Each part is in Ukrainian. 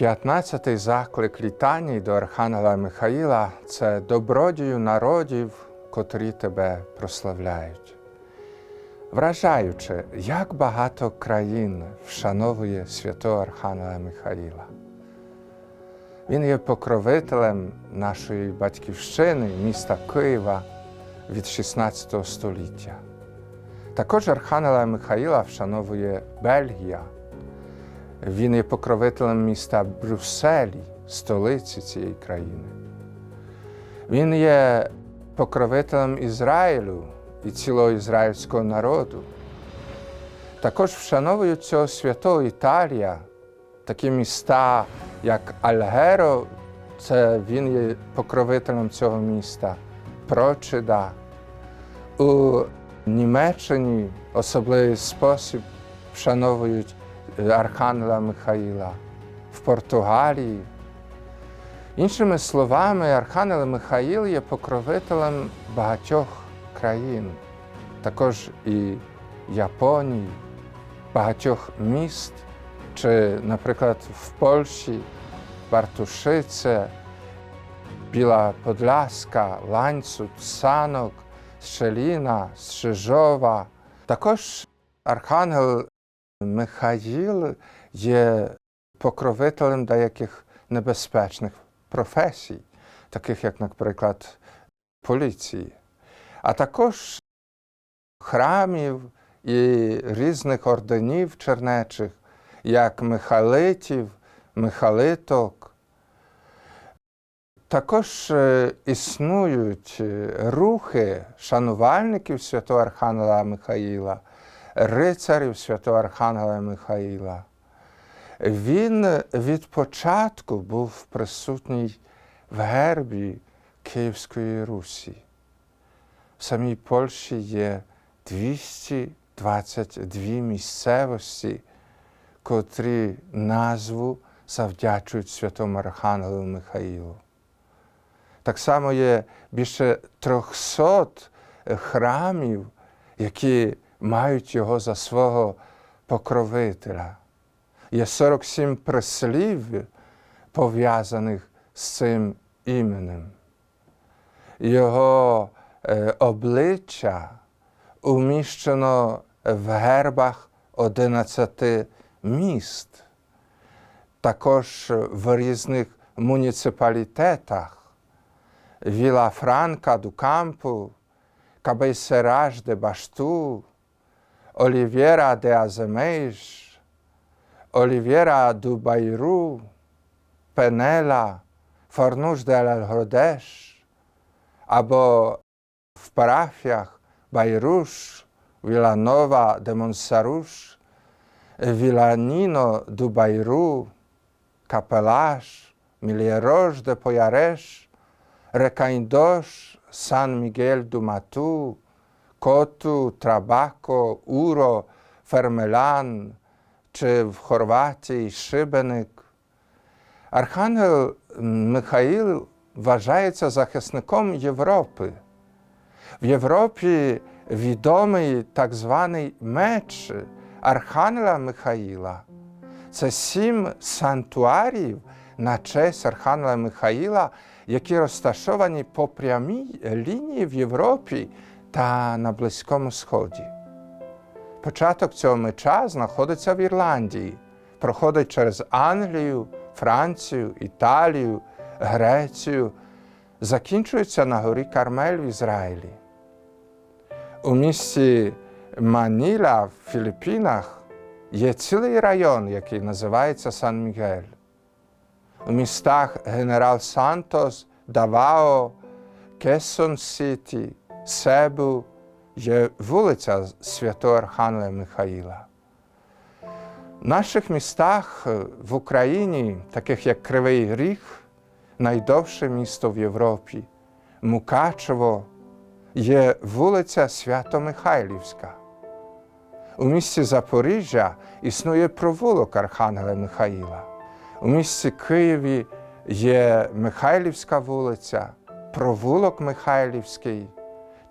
15-й заклик літаній до Архангела Михаїла це добродію народів, котрі тебе прославляють. Вражаюче, як багато країн вшановує святого Архангела Михаїла. Він є покровителем нашої батьківщини, міста Києва від 16 століття. Також Архангела Михаїла вшановує Бельгія. Він є покровителем міста Брюсселі, столиці цієї країни. Він є покровителем Ізраїлю і цілого ізраїльського народу. Також вшановують цього святого Італія, такі міста, як Альгеро, це він є покровителем цього міста, Прочида. У Німеччині особливий спосіб вшановують Архангела Михаїла, в Португалії. Іншими словами, Архангел Михаїл є покровителем багатьох країн, також і Японії, багатьох міст, чи, наприклад, в Польщі, Бартушице, Біла Подляска, Ланцут, Санок, Щеліна, Щижова. Також Архангел Михаїл є покровителем деяких небезпечних професій, таких як, наприклад, поліції, а також храмів і різних орденів чернечих, як Михалитів, Михалиток. Також е, існують е, рухи шанувальників святого Архангела Михаїла, рицарів святого Архангела Михаїла. Він від початку був присутній в гербі Київської Русі. В самій Польщі є 222 місцевості, котрі назву завдячують святому Архангелу Михаїлу. Так само є більше 300 храмів, які мають його за свого покровителя. Є 47 прислів, пов'язаних з цим іменем. Його е, обличчя уміщено в гербах 11 міст, також в різних муніципалітетах. Віла Франка ду Кампу, Кабейсераж де Башту, Oliveira de Azeméis, Oliveira do Bairu, Penela, Fornus del Alhodesz, albo w parafiach Bajrusz, Wilanowa de Monsarusz, Wilanino do Bairu, Kapelarz, Milierosz de Pojaresz, Recaindos, San Miguel do Matu, Коту, Трабако, Уро, Фермелан, чи в Хорватії Шибеник. Архангел Михаїл вважається захисником Європи. В Європі відомий так званий меч Архангела Михаїла. Це сім сантуарів на честь Архангела Михаїла, які розташовані по прямій лінії в Європі та на Близькому Сході. Початок цього меча знаходиться в Ірландії, проходить через Англію, Францію, Італію, Грецію, закінчується на горі Кармель в Ізраїлі. У місті Маніла в Філіппінах є цілий район, який називається Сан Мігель. У містах Генерал Сантос, Давао, Кесон Сіті, Себу є вулиця Святого Архангела Михаїла. В наших містах в Україні, таких як Кривий Ріг, найдовше місто в Європі, Мукачево, є вулиця Свято-Михайлівська. У місті Запоріжжя існує провулок Архангела Михаїла. У місті Києві є Михайлівська вулиця, провулок Михайлівський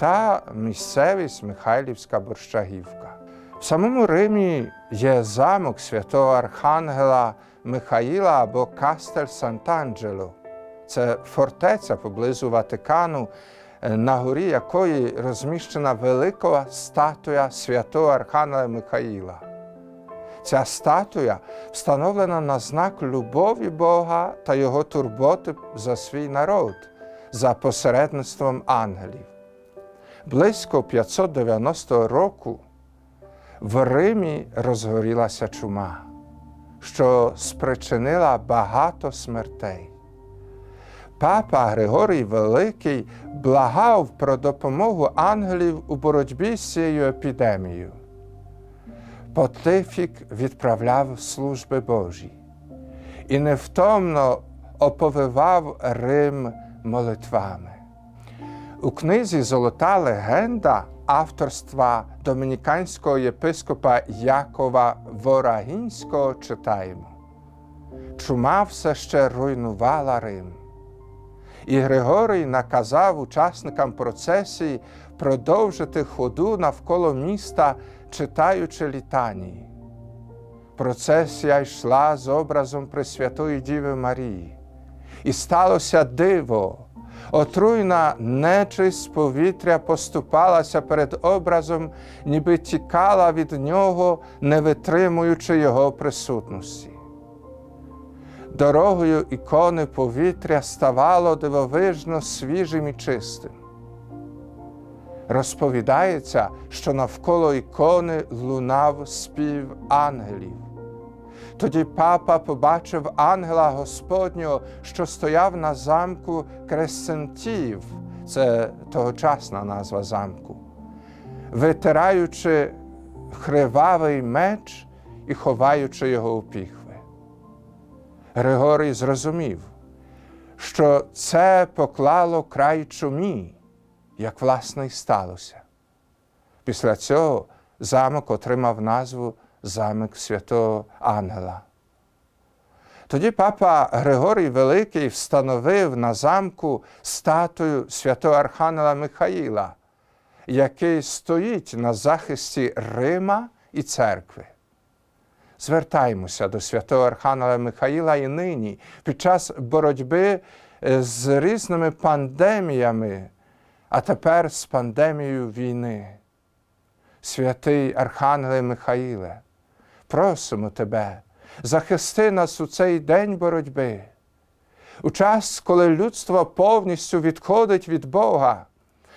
та місцевість Михайлівська Борщагівка. В самому Римі є замок святого Архангела Михаїла або Кастель Сант'Анджело. Це фортеця поблизу Ватикану, е, на горі якої розміщена велика статуя святого Архангела Михаїла. Ця статуя встановлена на знак любові Бога та його турботи за свій народ за посередництвом ангелів. Близько 590 року в Римі розгорілася чума, що спричинила багато смертей. Папа Григорій Великий благав про допомогу ангелів у боротьбі з цією епідемією. Понтифік відправляв служби Божі і невтомно оповивав Рим молитвами. У книзі Золота легенда авторства домініканського єпископа Якова Ворагінського читаємо. Чума все ще руйнувала Рим. І Григорій наказав учасникам процесії продовжити ходу навколо міста, читаючи літанії. Процесія йшла з образом Пресвятої Діви Марії. І сталося диво. Отруйна нечисть повітря поступалася перед образом, ніби тікала від нього, не витримуючи його присутності. Дорогою ікони повітря ставало дивовижно свіжим і чистим. Розповідається, що навколо ікони лунав спів ангелів. Тоді папа побачив ангела Господнього, що стояв на замку Кресентів, це тогочасна назва замку, витираючи кривавий меч і ховаючи його у піхви. Григорій зрозумів, що це поклало край чумі, як власне й сталося. Після цього замок отримав назву Замок Святого Ангела. Тоді папа Григорій Великий встановив на замку статую святого Архангела Михаїла, який стоїть на захисті Рима і церкви. Звертаємося до святого Архангела Михаїла і нині під час боротьби з різними пандеміями, а тепер з пандемією війни. Святий Архангеле Михаїле, просимо Тебе, захисти нас у цей день боротьби, у час, коли людство повністю відходить від Бога,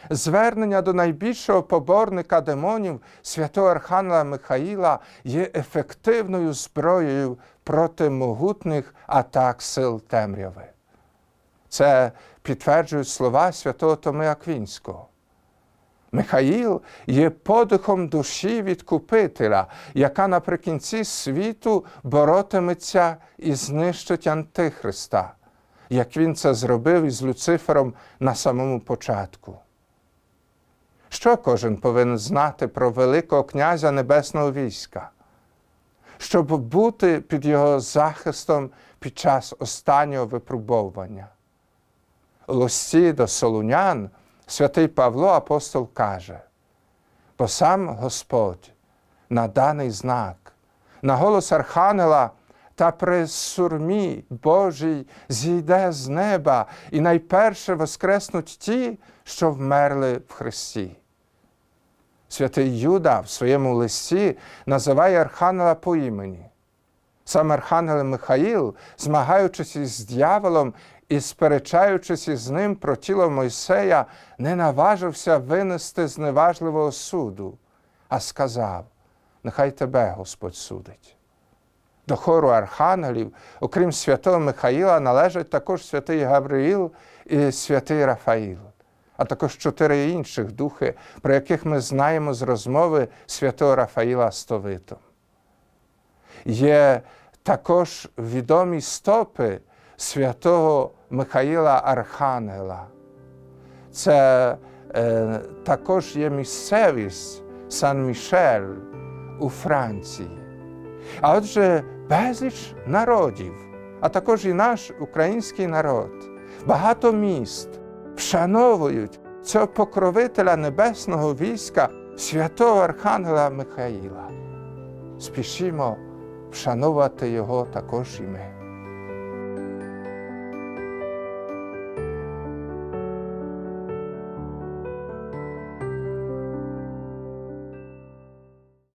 звернення до найбільшого поборника демонів, святого Архангела Михаїла, є ефективною зброєю проти могутних атак сил темряви. Це підтверджують слова святого Томи Аквінського. Михаїл є подихом душі відкупителя, яка наприкінці світу боротиметься і знищить Антихриста, як він це зробив із Люцифером на самому початку. Що кожен повинен знати про Великого князя Небесного війська, щоб бути під його захистом під час останнього випробовування? У листі до Солунян святий Павло апостол каже, бо сам Господь на даний знак, на голос Архангела та при сурмі Божій зійде з неба і найперше воскреснуть ті, що вмерли в Христі. Святий Юда в своєму листі називає Архангела по імені. Сам Архангел Михаїл, змагаючись із дьяволом і сперечаючись із ним про тіло Мойсея, не наважився винести зневажливого суду, а сказав: Нехай тебе Господь судить. До хору архангелів, окрім святого Михаїла, належать також святий Гавриїл і святий Рафаїл, а також чотири інших духи, про яких ми знаємо з розмови святого Рафаїла з Товитом. Є також відомі стопи святого Михаїла Архангела. Це е, також є місцевість Сан-Мішель у Франції. А отже, безліч народів, а також і наш український народ, багато міст вшановують цього покровителя небесного війська святого Архангела Михаїла. Спішімо вшанувати його також і ми.